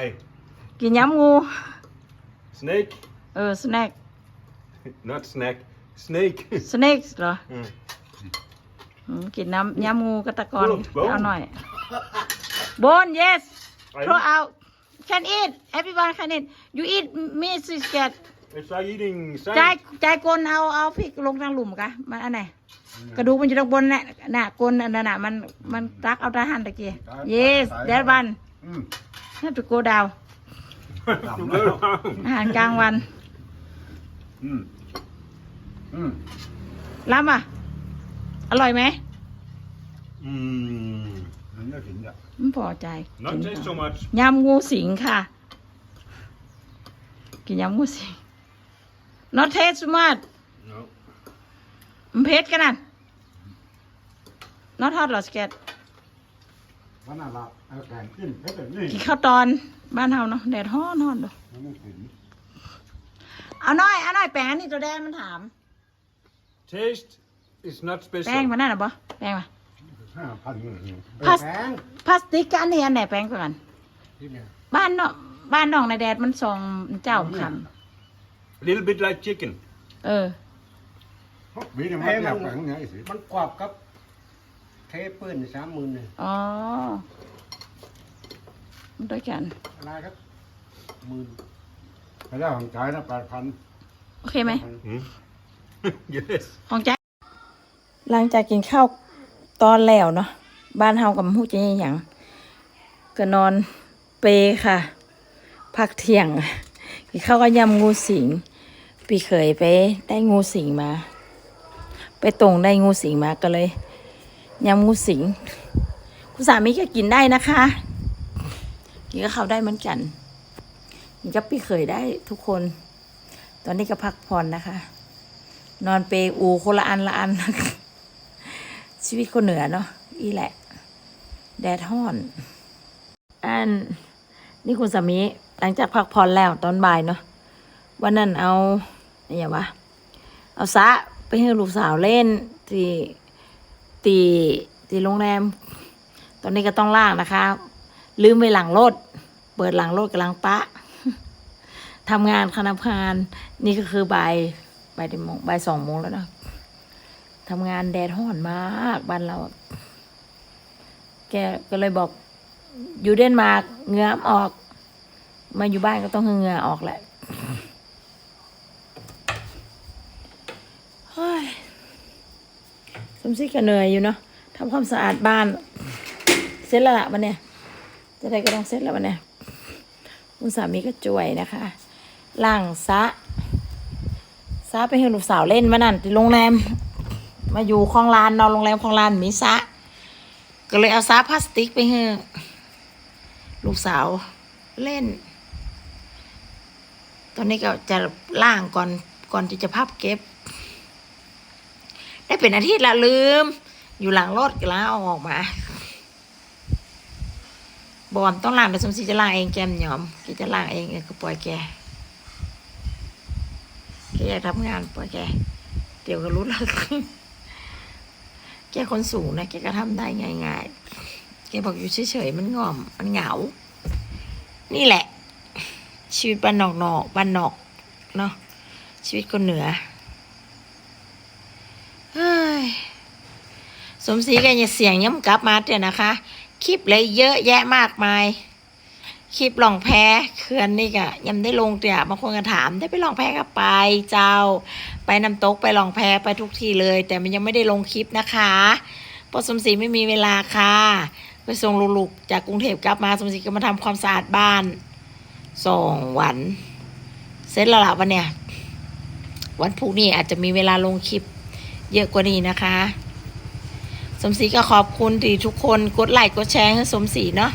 Ei. กินยำงู Snake. เออสแน็ค Not snack. Snake. สเน็กเหรอ Mm. อืมกินน้ำยำงูกระตะกอนโอ้โหเอาหน่อยบน yes throw out can eat everyone can eat you eat me s i get It's like eating ใจาย sand. ใจายกลเอาเอาพริกลงทางหลุมกะมันอันไหนกระดูกมันอยู่ตรงบนน่ะน่ะกลอันนั้นน่ะมันมันตักเอาทหารตะกี้ yes that one อืม have to go down อาหารกลางวัน อืมอืมล้ำอะ อร่อยไหม mm. มันจะกินอะไม่พอใจ Not taste so much. ยำงูสิงค่ะ กินยำงูสิง not taste too much No. มันเผ็ดกันนั่น not hot หรอสเก็ต วันนั้นละเอาแกงกินเผ็ดแบบนี้กินข้าวตอนบ้านเฮาเนาะแดดฮ้อนฮ้อนเด้อมันไม่กินเอาหน่อยเอาหน่อยแป้งอันนี่ตัวแดงมันถาม Taste is not แป้ง special. มันนั่นหรอปะแป้งมาห้าพันเงินพลาสแพงพลาสติกกับอันนี้อันไหนแป้งกว่ากันที่เนี่ยบ้านเนาะบ้านน้องในแดดมันสองเจ้าค A little bit like chicken. ำเออวีเนี่ยมันแอบแข็งไงสิมันกรอบกับ เทปืนสามหมื่นเนี่ยอ๋อมันด้วยกันอะไรครับหมื่นไปได้ของจ่ายนะแปดพันโอเคไหม Mm. yes. ของใจหลังจากกินข้าวตอนแล้วเนาะบ้านเฮากับหูจะยังหยังก็นอนเปค่ะ พักเที่ยงกินข้าวก็ยำงูสิงปีเคยไปได้งูสิงมา ไปตรงได้งูสิงมาก็เลย ยำงูสิง คุณสามีก็กินได้นะคะ กินก็เขาได้เหมือนกันกินกับปีเคยได้ทุกคน ตอนนี้ก็พักผ่อนนะคะ นอนเปอูคนละอันละอัน ชีวิตคนเหนือเนาะอีแหละ แดดฮ้อน อัน นี่คุณสามีหลังจากพักผ่อนแล้วตอนบ่ายเนาะวันนั้นเอาอะไรอย่างวะ เอาซะไปให้ลูกสาวเล่นที่ ตีตีโรงแรม ตอนนี้ก็ต้องล่างนะคะ ลืมไปหลังรถ เปิดหลังรถกำลังปะทำงานคณะพาน นี่ก็คือบ่ายบ่ายตีโมงบ่ายสองโมงแล้วนะทำงานแดดร้อนมากบ้านเรา แกก็เลยบอก อยู่เดนมาร์กเหงื่อออก มาอยู่บ้านก็ต้องเหงื่อออกแหละ เฮ้ย สมศรีก็เหนื่อยอยู่เนาะทำความสะอาดบ้าน เสร็จแล้วละวันเนี้ยจะได้ก็ต้องเสร็จแล้ววันเนี้ยคุณสามีก็จ่วยนะคะล่างซะซะไปให้ลูกสาวเล่นมานั่นที่โรงแรม มาอยู่คลองลานนอนโรงแรมคลองลานมีซะก็เลยเอาซาพลาสติกไปให้ลูกสาวเล่น ตอนนี้ก็จะล่างก่อนก่อนที่จะพับเก็บ ได้เป็นอาทิตย์ละลืม อยู่หลังรถก็แล้วเอาออกมา บอลต้องล้างแต่สมศรีจะล้างเองแกมยอมแกจะล้างเองก็ปล่อยแกแกอยากทำงานปล่อยแก เดี๋ยวก็รู้แล้วแกคนสูงนะแกก็ทำได้ง่ายๆแกบอกอยู่เฉยๆมันง่อม มันเหงา นี่แหละ ชีวิตบ้านนอกนอกบ้านนอกเนาะชีวิตคนเหนือเฮ้ย สมศรีแกอย่าเสียงย้ำกลับมาเถอะนะคะ คลิปเลยเยอะแยะมากมาย คลิปลองแพ้เขื่อนนี่ก็ยังได้ลงเตี่ยบางคนก็ถามได้ไปลองแพ้ก็ไปเจ้า ไปน้ำตกไปลองแพ้ไปทุกที่เลย แต่มันยังไม่ได้ลงคลิปนะคะเพราะสมศรีไม่มีเวลาค่ะไปส่งลูกๆจากกรุงเทพกลับมาสมศรีก็มาทำความสะอาดบ้านสองวันเสร็จแล้วละวันเนี้ยวันพรุ่งนี้อาจจะมีเวลาลงคลิปเยอะกว่านี้นะคะ สมศรีก็ขอบคุณที่ทุกคนกดไลค์กดแชร์ให้สมศรีเนาะ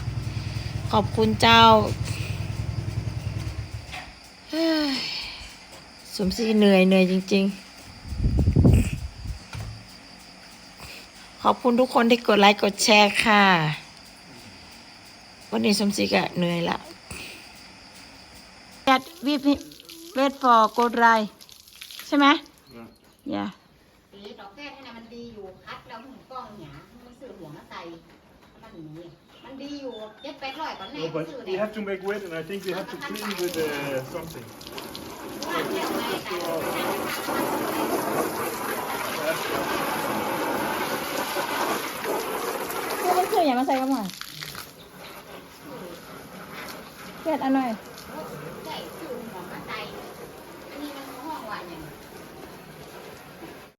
ขอบคุณเจ้าเฮ้ยสมศรีเหนื่อยเหนื่อยจริง ๆ ขอบคุณทุกคนที่กดไลค์กดแชร์ค่ะ วันนี้สมศรีก็เหนื่อยละ That we wait for good right ใช่ไหม yeah สีดอกแก้นี่นะมันดีอยู่คัดแล้วหุ่นกล้องหยามันสื่อหัวมาใส่มันหนีมันดีอยู่เจ็ดแปดร้อยก่อนแน่ No, but ซื้อ we เนี่ย have to make wet, and I think we have to clean with uh, something. ว่าเที่ยวไปแต่เพื่อนมันคืออย่างมาใส่กันหน่อยเพื่อนอันหน่อยเ